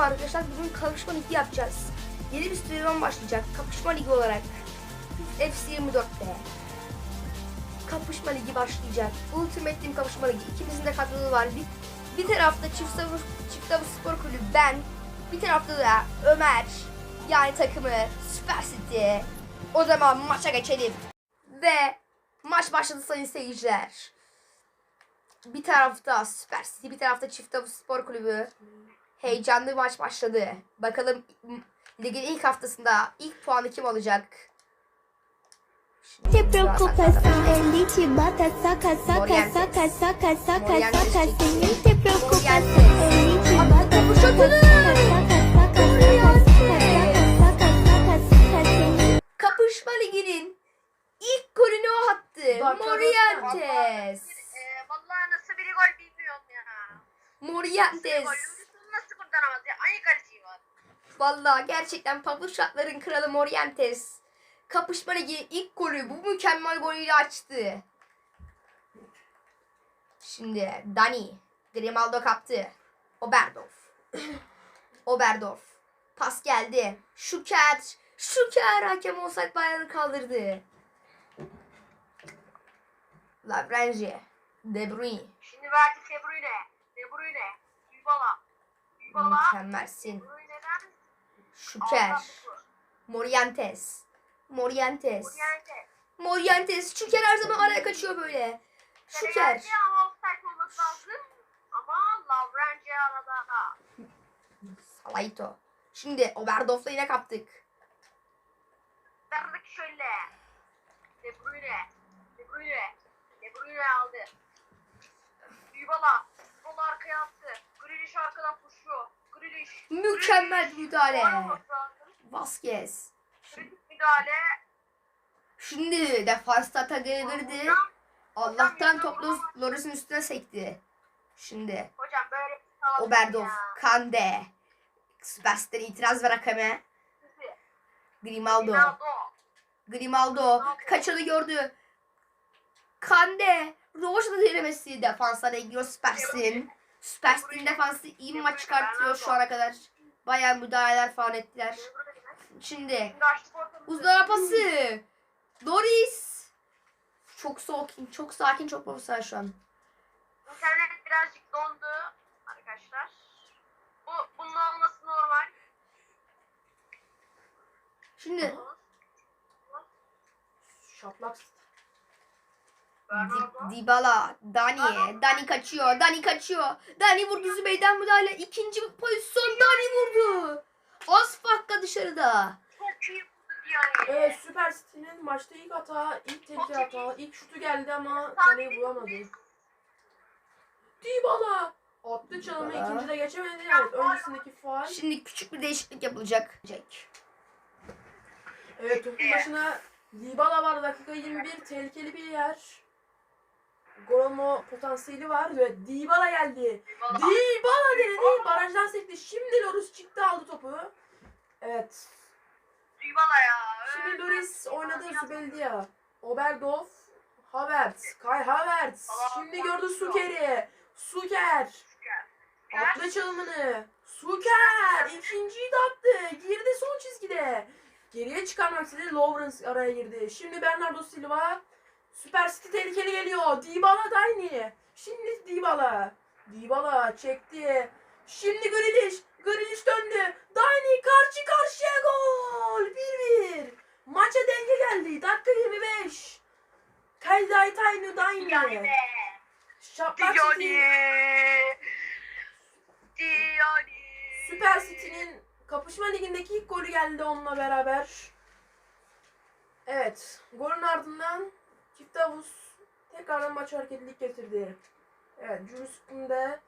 Merhaba arkadaşlar. Bugün kapışma ligi yapacağız. Yeni bir sezon başlayacak. Kapışma ligi olarak. FC 24'te. Kapışma ligi başlayacak. Ultimate Team kapışma ligi. İkimizin de kadrosu var. Bir, bir tarafta çift savur, çift avuz spor kulübü ben. Bir tarafta da Ömer. Yani takımı Super City. O zaman maça geçelim. Ve maç başladı sayın seyirciler. Bir tarafta Super City, bir tarafta Çift Spor Kulübü. Heyecanlı bir maç başladı. Bakalım ligin ilk haftasında ilk puanı kim alacak? Te preocupas ele te bata, saca, saca, Morientes. saca, saca, saca, Morientes saca, çekti. sem nem te preocupas Morientes. ele te bata, bu şutunu. saca, saca, saca, saca, saca, saca, sem nem Kapışma liginin ilk golünü o attı. Morientes. Ee, vallahi nasıl biri gol bilmiyorum ya. Morientes. Kurtaramaz ya? Aynı kaleci var. Vallahi gerçekten pabuçatların kralı Morientes. Kapışma liginin ilk golü bu mükemmel golüyle açtı. Şimdi Dani. Grimaldo kaptı. Oberdorf. Oberdorf. Pas geldi. Şuker. Şuker hakem olsak bayrağını kaldırdı. Lavrenci. De Bruyne. Şimdi verdi De Bruyne. De Bruyne. Dybala. Mükemmelsin. Topu. Morientes. Morientes. Oriente. Morientes. Şuker her zaman araya kaçıyor böyle. Arada. Salaito. Şimdi Oberdorf'la yine kaptık. Verdik şöyle. De Bruyne. De Bruyne. De Bruyne aldı. Dybala. Sol arkaya attı. Grealish arkadan koşuyor. Grealish. Mükemmel bir müdahale. Vasquez. Kritik müdahale. Şimdi defansta Taga'ya girdi. Allah'tan top Lo- Loris'in üstüne sekti. Şimdi Hocam böyle ya. Kande. Süperstar itiraz ver hakeme. Grimaldo. Grimaldo kaçanı gördü. Kande. Rovaşa da denemesi. Defanslara gidiyor Süpersin. Süpersin defansı iyi bir maç çıkartıyor şu ana kadar. Bayağı müdahaleler falan ettiler. Şimdi uzlara pası. Doris. Çok sakin, çok sakin, çok profesyonel şu an. İnternet birazcık dondu arkadaşlar. Bu bunun olması normal. Şimdi Şaplak. Bernardo. Di- Dybala, Dani, Dani kaçıyor, Dani kaçıyor. Dani vurdu Zübeyden müdahale. İkinci pozisyon Dani vurdu. Az farkla dışarıda. Çok iyi vurdu yani. Evet Süper City'nin maçta ilk hata, ilk tehlikeli hata, ilk şutu geldi ama kaleyi bulamadı. Dybala! Attı çalımı ikinci de geçemedi. Evet öncesindeki faal. Şimdi küçük bir değişiklik yapılacak. Jack. Evet topun başına Dybala var dakika 21 tehlikeli bir yer. Gol olma potansiyeli var ve Dybala geldi. Dybala denedi. Barajdan sekti. Şimdi Loris çıktı aldı topu. Evet. Dybala ya. Şimdi. Loris oynadı Zubeldia. Oberdof. Havertz. Kai Havertz. Şimdi gördü Suker'i. Suker. Attı çalımını. Suker. İkinciyi de attı. Girdi son çizgide. Geriye çıkarmak istedi. Lawrence araya girdi. Şimdi Bernardo Silva. Süper City tehlikeli geliyor. Dybala da aynı. Şimdi Dybala. Dybala çekti. Şimdi Grealish. Grealish döndü. Dani karşı karşıya gol. 1-1. Maça denge geldi. Dakika 25. Kayday Taynu be. Şaplak. City. Süper City'nin kapışma ligindeki ilk golü geldi onunla beraber. Evet. Golün ardından çift havuz tekrardan maç hareketlilik getirdi. Evet. Jules Kunde.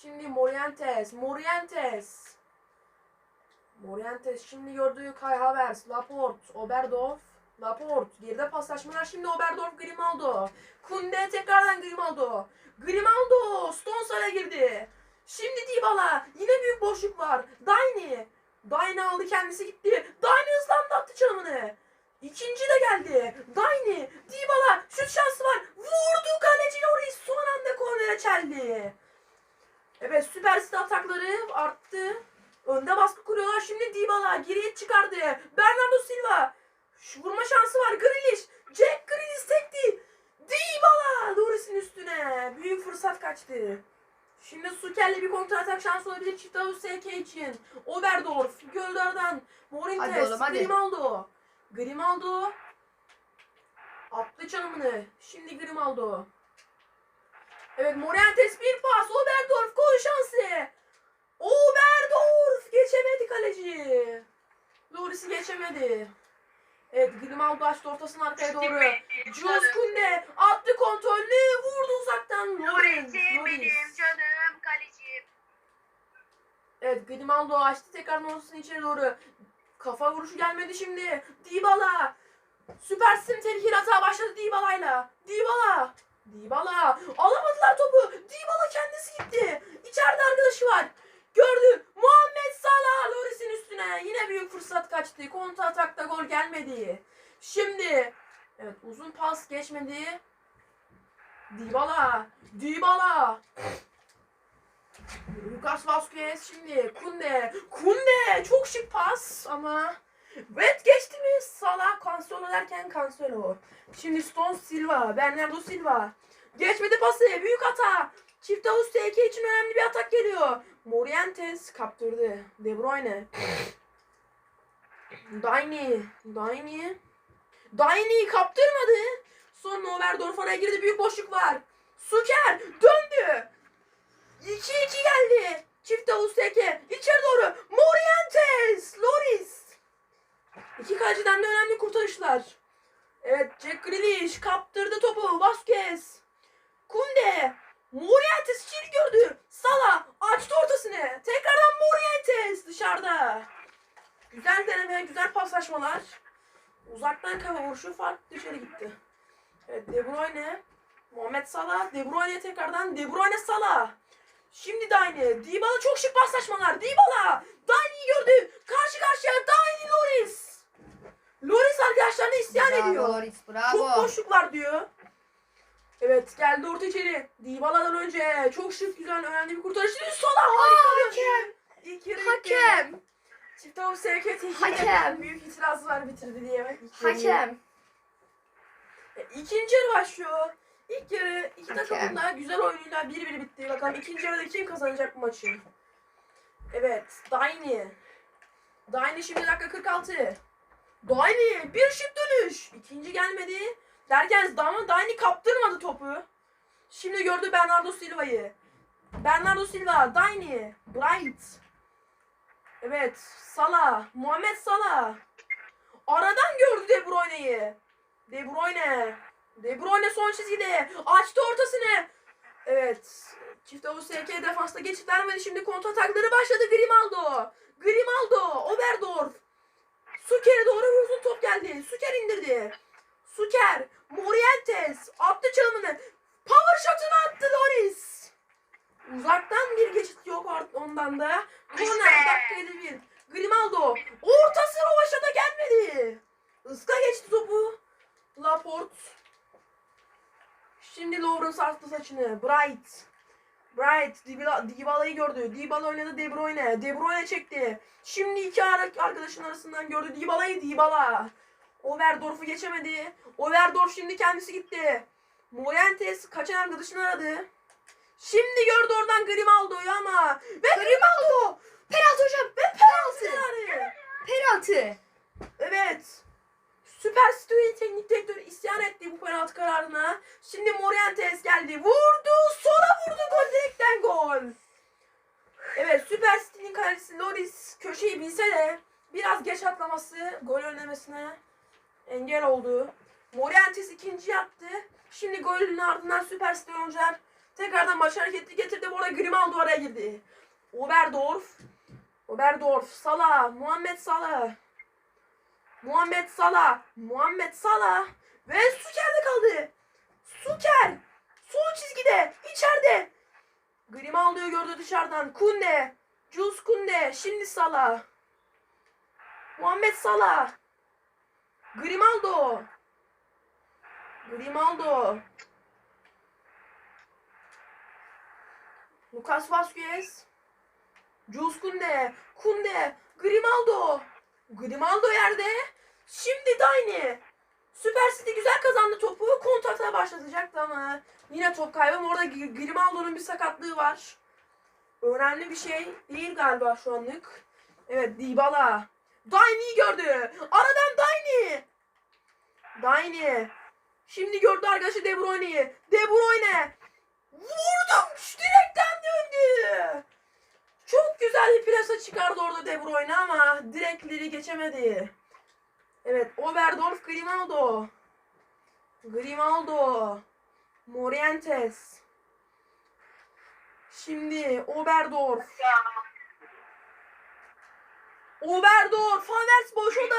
Şimdi Morientes. Morientes. Morientes şimdi gördüğü Kai Havertz, Laporte, Oberdorf, Laporte. Geride paslaşmalar şimdi Oberdorf, Grimaldo. Kunde tekrardan Grimaldo. Grimaldo Stones araya girdi. Şimdi Dybala. Yine büyük boşluk var. Dayni. Dayni aldı kendisi gitti. Dayni hızlandı attı çalımını. İkinci de geldi. Dayni. Dybala. Şut şansı var. Vurdu kaleci Loris. Son anda kornere çeldi. Evet Süper atakları arttı. Önde baskı kuruyorlar. Şimdi Dybala geriye çıkardı. Bernardo Silva. Şu vurma şansı var. Grealish. Jack Grealish tekti. Dybala. Loris'in üstüne. Büyük fırsat kaçtı. Şimdi Suker'le bir kontra atak şansı olabilir çift avuç SK için. Oberdorf, Göldar'dan, Hadi Morintes, oğlum, hadi. Grimaldo. Attı çalımını. Şimdi Grimaldo. Evet Morientes bir pas. Oberdorf gol şansı. Oberdorf geçemedi kaleci. Loris'i geçemedi. Evet Grimaldo açtı ortasını arkaya doğru. Jules Kunde attı kontrolünü vurdu uzaktan. Loris. Loris. Evet Grimaldo açtı tekrar ortasını içeri doğru. Kafa vuruşu gelmedi şimdi. Dybala. Süpersin tehlikeli hata başladı Dybala'yla. Dybala. Dybala. Alamadılar topu. Dybala kendisi gitti. İçeride arkadaşı var. Gördü. Muhammed Salah Loris'in üstüne. Yine büyük fırsat kaçtı. Kontra atakta gol gelmedi. Şimdi evet uzun pas geçmedi. Dybala. Dybala. Lucas Vazquez şimdi Kunde. Kunde çok şık pas ama Red geçti mi? Salah Cancelo derken Cancelo. Şimdi Stone Silva, Bernardo Silva. Geçmedi pası. Büyük hata. Çift havuz TK için önemli bir atak geliyor. Morientes kaptırdı. De Bruyne. Dayni. Dayni. Dayni kaptırmadı. Sonra Overdorf araya girdi. Büyük boşluk var. Suker döndü. 2-2 geldi. Çift havuz teke. İçeri doğru. Morientes. Loris. İki kaleciden de önemli kurtarışlar. Evet Jack Grealish kaptırdı topu. Vasquez. Kunde. Morientes içeri gördü. Salah açtı ortasını. Tekrardan Morientes dışarıda. Güzel deneme, güzel paslaşmalar. Uzaktan kafa vuruşu fark dışarı gitti. Evet De Bruyne. Muhammed Salah. De Bruyne tekrardan. De Bruyne Salah. Şimdi Dayne. Dybala çok şık paslaşmalar. Dybala. Dayne'yi gördü. Karşı karşıya Dayne Loris. Loris arkadaşlarına isyan Bravo ediyor. Loris Çok bravo. boşluk var diyor. Evet geldi orta içeri. Dybala'dan önce çok şık güzel önemli bir kurtarış. Sola harika. hakem. İlk yarı. Hakem. Çift avuç sevkiyat Hakem. Büyük itirazı var bitirdi diye. Hakem. E, İkinci yarı başlıyor. İlk yarı iki takımın da güzel oyunuyla 1-1 bitti. Bakalım ikinci yarıda kim kazanacak bu maçı? Evet, Dayni. Dayni şimdi dakika 46. Dayni bir şık dönüş. İkinci gelmedi. Derken Dama Dayni kaptırmadı topu. Şimdi gördü Bernardo Silva'yı. Bernardo Silva, Dayni, Bright. Evet, Salah, Muhammed Salah. Aradan gördü De Bruyne'yi. De Bruyne. De Bruyne son çizgide. Açtı ortasını. Evet. Çift avuç SK defansta geçit vermedi. Şimdi kontra atakları başladı. Grimaldo. Grimaldo. Oberdorf. Suker'e doğru uzun top geldi. Suker indirdi. Suker. Morientes. Attı çalımını. Power shot'unu attı Loris. Uzaktan bir geçit yok ondan da. Corner dakika 51. Grimaldo. Ortası Rovaşa'da gelmedi. Iska geçti topu. Laporte. Şimdi Lawrence astı saçını. Bright. Bright. Dybala- Dybala'yı gördü. Dybala oynadı De Bruyne. De Bruyne çekti. Şimdi iki arkadaşın arasından gördü. Dybala'yı Dybala. Overdorf'u geçemedi. Overdorf şimdi kendisi gitti. Morientes kaçan arkadaşını aradı. Şimdi gördü oradan Grimaldo'yu ama. Ve Grimaldo. Penaltı hocam. Ve penaltı. Penaltı. Evet. Süper Stüdyo teknik direktörü isyan etti bu penaltı kararına. Şimdi Morientes geldi. Vurdu. Sola vurdu. Gol direkten gol. Evet Süper City'nin kalecisi Loris köşeyi bilse de biraz geç atlaması gol önlemesine engel oldu. Morientes ikinci yaptı. Şimdi golün ardından Süper City oyuncular tekrardan maç hareketli getirdi. Bu arada Grimaldo araya girdi. Oberdorf. Oberdorf. Salah. Muhammed Salah. Muhammed Salah. Muhammed Salah. Ve Suker'de kaldı. Suker. Son çizgide. içeride. Grimaldo'yu gördü dışarıdan. Kunde. Jules Kunde. Şimdi Salah. Muhammed Salah. Grimaldo. Grimaldo. Lucas Vazquez. Jules Kunde. Kunde. Grimaldo. Grimaldo yerde. Şimdi Dayne. Süper City güzel kazandı topu. Kontakta başlatacaktı ama yine top kaybı. Orada Gr- Grimaldo'nun bir sakatlığı var. Önemli bir şey değil galiba şu anlık. Evet Dybala. Dayne'yi gördü. Aradan Dayne. Dayne. Şimdi gördü arkadaşı De Bruyne'yi. De Bruyne. Vurdum. Direkten döndü. Çok güzel bir plasa çıkardı orada De Bruyne ama direkleri geçemedi. Evet Oberdorf Grimaldo. Grimaldo. Morientes. Şimdi Oberdorf. Oberdorf. Havertz boş o da.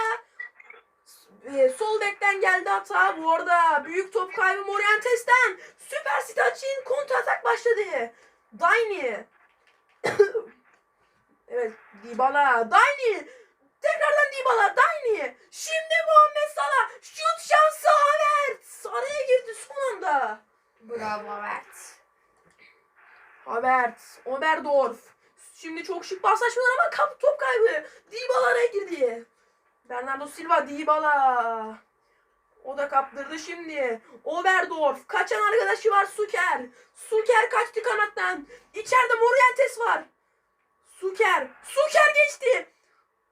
e, sol bekten geldi hata. Bu arada büyük top kaybı Morientes'ten. Süper Stachin kontra atak başladı. Dayni. Evet Dybala. Dayni. Tekrardan Dybala. Dayni. Şimdi Muhammed Salah. Şut şansı Havertz. Araya girdi son anda. Bravo Mert. Havertz, Oberdorf. Şimdi çok şık paslaşmalar ama kap top kaybı. Dybala araya girdi. Bernardo Silva, Dybala. O da kaptırdı şimdi. Oberdorf. Kaçan arkadaşı var Suker. Suker kaçtı kanattan. İçeride Morientes var. Suker. Suker geçti.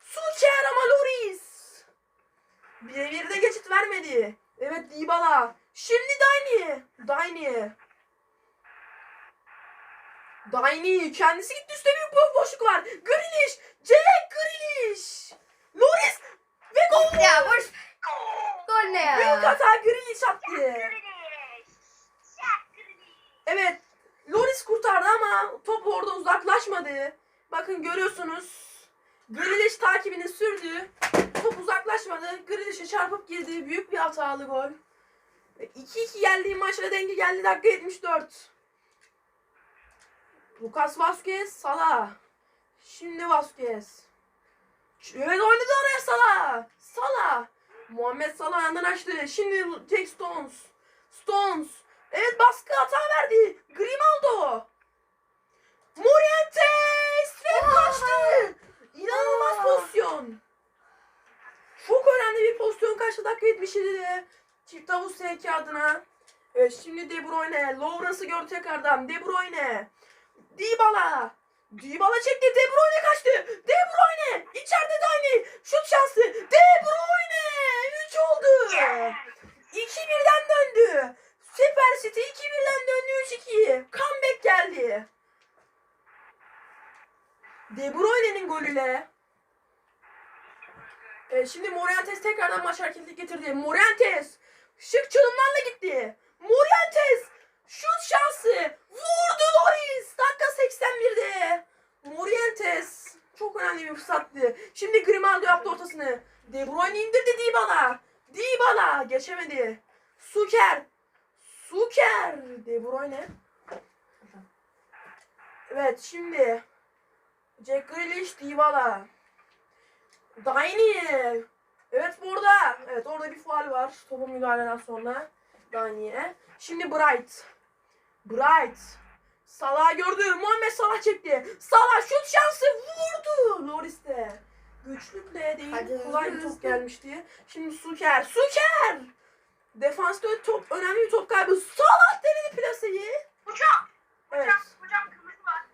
Suker ama Loris. Bir de geçit vermedi. Evet Dybala. Şimdi Dayni. Dayni. Dayni kendisi gitti üstte bir bo- boşluk var. Grealish. Jack Grealish. Loris. Ve gol. Ya boş. Gol ne Büyük ya? hata Grealish attı. Evet. Loris kurtardı ama top orada uzaklaşmadı. Bakın görüyorsunuz. Grealish takibini sürdü. Top uzaklaşmadı. Grealish'e çarpıp girdi. Büyük bir hatalı gol. Ve 2-2 geldiği maçla denge geldi dakika 74. Lucas Vazquez, Salah. Şimdi Vazquez. Evet oynadı oraya Salah. Salah. Muhammed Salah yandan açtı. Şimdi Jack Stones. Stones. Evet baskı hata verdi. Grimaldo. Morientes ve kaçtı. İnanılmaz pozisyon. Çok önemli bir pozisyon kaçtı dakika 77'de. Çift havuz SK adına. Evet şimdi De Bruyne. Lawrence'ı gördü tekrardan. De Bruyne. Dybala. Dybala çekti. De Bruyne kaçtı. De Bruyne. İçeride Dani. Şut şansı. De Bruyne. 3 oldu. 2-1'den döndü. Süper City 2-1'den döndü 3-2. Comeback geldi. De Bruyne'nin golüyle. Evet, şimdi Morientes tekrardan maç hareketli getirdi. Morientes şık çalımlarla gitti. Morientes şut şansı. Vurdu Loris. Dakika 81'de. Morientes çok önemli bir fırsattı. Şimdi Grimaldo yaptı ortasını. De Bruyne indirdi Dybala. Dybala geçemedi. Suker. Suker. De Bruyne. Evet şimdi Jack Grealish, Dybala. Dayni. Evet burada. Evet orada bir faal var. Topa müdahaleden sonra. Dayni'ye. Şimdi Bright. Bright. Salah gördü. Muhammed Salah çekti. Salah şut şansı vurdu. Loris de. Güçlükle değil. Hadi kolay bir top gelmişti. Şimdi Suker. Suker. Defansta top önemli bir top kaybı. Salah denedi plaseyi. Hocam. Evet. Hocam.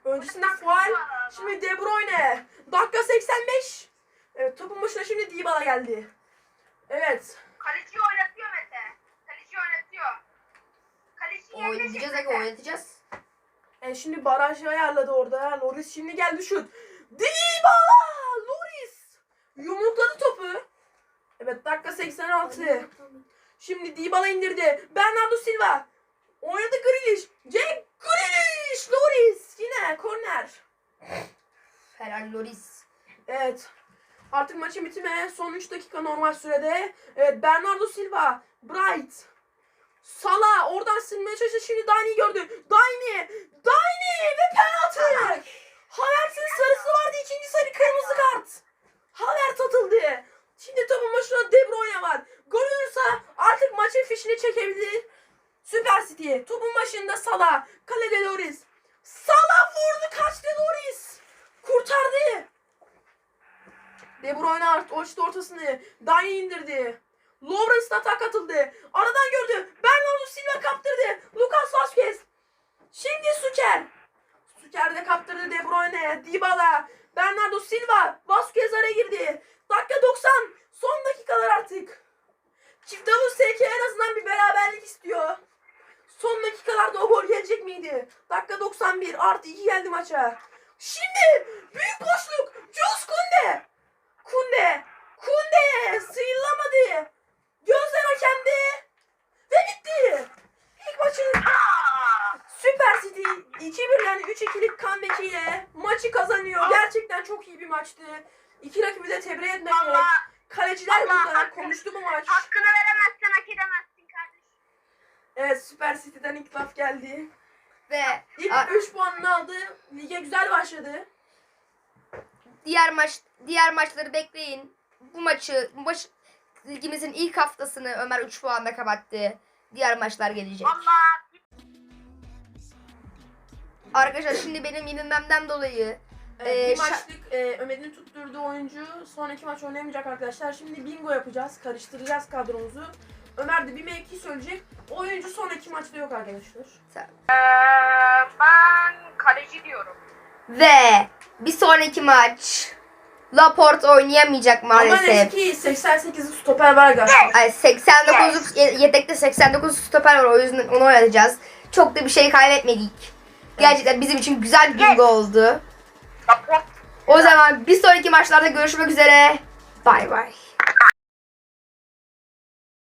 Öncesinden faal. Şimdi De Bruyne. Dakika 85. Evet topun başına şimdi Dybala geldi. Evet. Kaleci oynatıyor Mete. Kaleci oynatıyor. Kaleci aga Mete. oynatacağız. E şimdi barajı ayarladı orada. Loris şimdi geldi şut. Dybala! Loris! Yumrukladı topu. Evet dakika 86. Şimdi Dybala indirdi. Bernardo Silva. Oynadı Grealish. Jack Grealish! Loris! Yine korner. Helal Loris. Evet. Artık maçın bitime son 3 dakika normal sürede. Evet Bernardo Silva, Bright, Salah oradan silmeye çalıştı. Şimdi Dani gördü. Dani! Dani ve penaltı! Havertz'in sarısı vardı. ikinci sarı kırmızı kart. Havertz atıldı. Şimdi topun başında De Bruyne var. Gol olursa artık maçın fişini çekebilir. Süper City. Topun başında Salah. Kalede Loris. Vurdu kaçtı Loris. Kurtardı. De Bruyne art- açtı ortasını. Dani indirdi. Lawrence atak atıldı. Aradan gördü. Bernardo Silva kaptırdı. Lucas Vazquez. Şimdi Suker. Suker de kaptırdı De Bruyne. Dybala. Bernardo Silva. Vazquez araya girdi. Dakika 90. Son dakikalar artık. Çift davul SK en azından bir beraberlik istiyor. Son dakikalarda o gol gelecek miydi? Dakika 91 artı 2 geldi maça. Şimdi büyük boşluk. Jules Kunde. Kunde. Kunde sıyrılamadı. Gözler hakemde. Ve bitti. İlk maçın Süper City 2-1 yani 3-2'lik comeback'iyle maçı kazanıyor. Gerçekten çok iyi bir maçtı. İki rakibi de tebrik etmek gerek. Allah Kaleciler Allah burada hakkını- konuştu bu maç. hakkını veremezsen hak edemezsin kardeşim. Evet Süper City'den ilk laf geldi. Ve İlk a- 3 puanını aldı. Lige güzel başladı. diğer maç diğer maçları bekleyin. Bu maçı bu maç ligimizin ilk haftasını Ömer 3 puanla kapattı. Diğer maçlar gelecek. Valla Arkadaşlar şimdi benim yenilmemden dolayı Ee, bir şa- maçlık e, Ömer'in tutturduğu oyuncu sonraki maç oynayamayacak arkadaşlar. Şimdi bingo yapacağız. Karıştıracağız kadromuzu. Ömer de bir mevki söyleyecek. O oyuncu sonraki maçta yok arkadaşlar. Ee, ben kaleci diyorum. ve bir sonraki maç Laporte oynayamayacak Ama ne maalesef. ki 88'lik stoper var galiba. Ay 89 ye- yedekte 89 stoper var o yüzden onu oynatacağız. Çok da bir şey kaybetmedik. Gerçekten bizim için güzel bir bingo oldu. Rapor O zaman bir sonraki maçlarda görüşmek üzere. Bay bay.